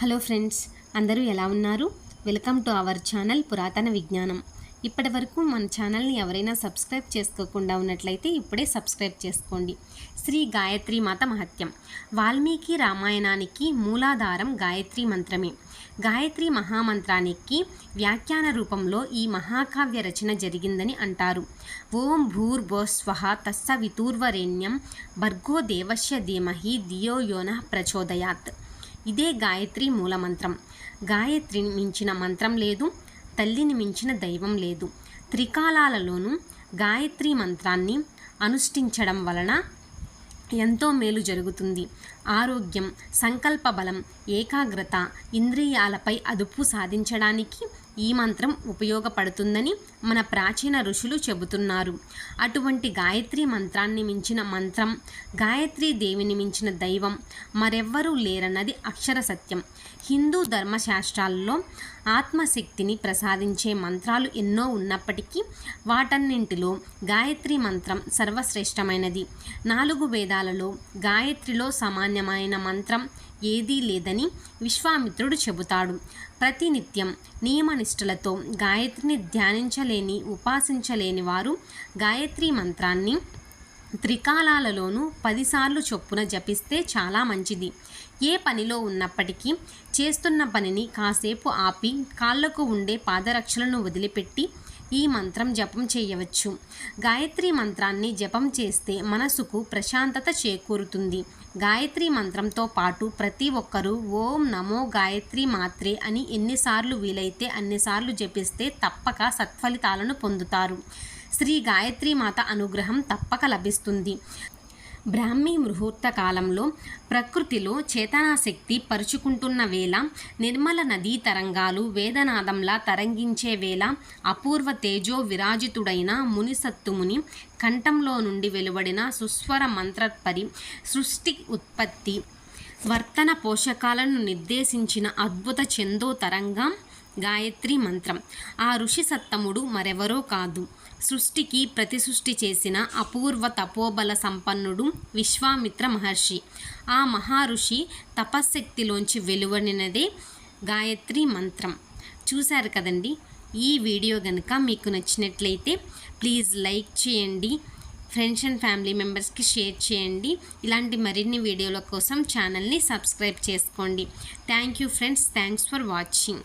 Hello friends అందరూ ఎలా ఉన్నారు? వెల్కమ్ టు అవర్ ఛానల్ పురాతన విజ్ఞానం. ఇప్పటి వరకు మన ఛానల్ని ఎవరైనా సబ్స్క్రైబ్ చేసుకోకుండా ఉన్నట్లయితే ఇప్పుడే సబ్స్క్రైబ్ చేసుకోండి. శ్రీ గాయత్రి మాత మహత్యం. వాల్మీకి రామాయణానికి మూలాధారం గాయత్రి మంత్రమే. గాయత్రి మహామంత్రానికి వ్యాఖ్యాన రూపంలో ఈ మహాకావ్య రచన జరిగిందని అంటారు. ఓం భూర్భోస్వహ తస్స వితూర్వరేణ్యం భర్గో దేవస్య ధీమహి ధియో యోన ప్రచోదయాత్. ఇదే గాయత్రి మూలమంత్రం. గాయత్రిని మించిన మంత్రం లేదు తల్లిని మించిన దైవం లేదు. త్రికాలాలలోనూ గాయత్రి మంత్రాన్ని అనుష్ఠించడం వలన ఎంతో మేలు జరుగుతుంది. ఆరోగ్యం సంకల్ప బలం ఏకాగ్రత ఇంద్రియాలపై అదుపు సాధించడానికి ఈ మంత్రం ఉపయోగపడుతుందని మన ప్రాచీన ఋషులు చెబుతున్నారు. అటువంటి గాయత్రి మంత్రాన్ని మించిన మంత్రం గాయత్రి దేవిని మించిన దైవం మరెవ్వరూ లేరన్నది అక్షర సత్యం. హిందూ ధర్మశాస్త్రాల్లో ఆత్మశక్తిని ప్రసాదించే మంత్రాలు ఎన్నో ఉన్నప్పటికీ వాటన్నింటిలో గాయత్రి మంత్రం సర్వశ్రేష్టమైనది. నాలుగు వేదాలలో గాయత్రిలో సామాన్యమైన మంత్రం ఏదీ లేదని విశ్వామిత్రుడు చెబుతాడు. ప్రతినిత్యం నియమనిష్టలతో గాయత్రిని ధ్యానించలేని ఉపాసించలేని వారు గాయత్రి మంత్రాన్ని త్రికాలాలలోనూ పదిసార్లు చొప్పున జపిస్తే చాలా మంచిది. ఏ పనిలో ఉన్నప్పటికీ చేస్తున్న పనిని కాసేపు ఆపి కాళ్ళకు ఉండే పాదరక్షలను వదిలిపెట్టి ఈ మంత్రం జపం చేయవచ్చు. గాయత్రి మంత్రాన్ని జపం చేస్తే మనసుకు ప్రశాంతత చేకూరుతుంది. గాయత్రి మంత్రంతో పాటు ప్రతి ఒక్కరూ ఓం నమో గాయత్రి మాత్రే అని ఎన్నిసార్లు వీలైతే అన్నిసార్లు జపిస్తే తప్పక సత్ఫలితాలను పొందుతారు. శ్రీ గాయత్రి మాత అనుగ్రహం తప్పక లభిస్తుంది. బ్రాహ్మీ ముహూర్త కాలంలో ప్రకృతిలో చేతనాశక్తి పరుచుకుంటున్న వేళ నిర్మల నదీ తరంగాలు వేదనాదంలా తరంగించే వేళ అపూర్వ తేజో విరాజితుడైన మునిసత్తుముని కంఠంలో నుండి వెలువడిన సుస్వర మంత్రపరి సృష్టి ఉత్పత్తి వర్తన పోషకాలను నిర్దేశించిన అద్భుత చందో తరంగం గాయత్రి మంత్రం. ఆ ఋషి సత్తముడు మరెవరో కాదు. సృష్టికి ప్రతి సృష్టి చేసిన అపూర్వ తపోబల సంపన్నుడు విశ్వామిత్ర మహర్షి. ఆ మహర్షి తపశ్శక్తిలోంచి వెలువడినదే గాయత్రి మంత్రం. చూశారు కదండి? ఈ వీడియో కనుక మీకు నచ్చినట్లయితే ప్లీజ్ లైక్ చేయండి. ఫ్రెండ్స్ అండ్ ఫ్యామిలీ మెంబర్స్కి షేర్ చేయండి. ఇలాంటి మరిన్ని వీడియోల కోసం ఛానల్ని సబ్స్క్రైబ్ చేసుకోండి. Thank you friends. Thanks for watching.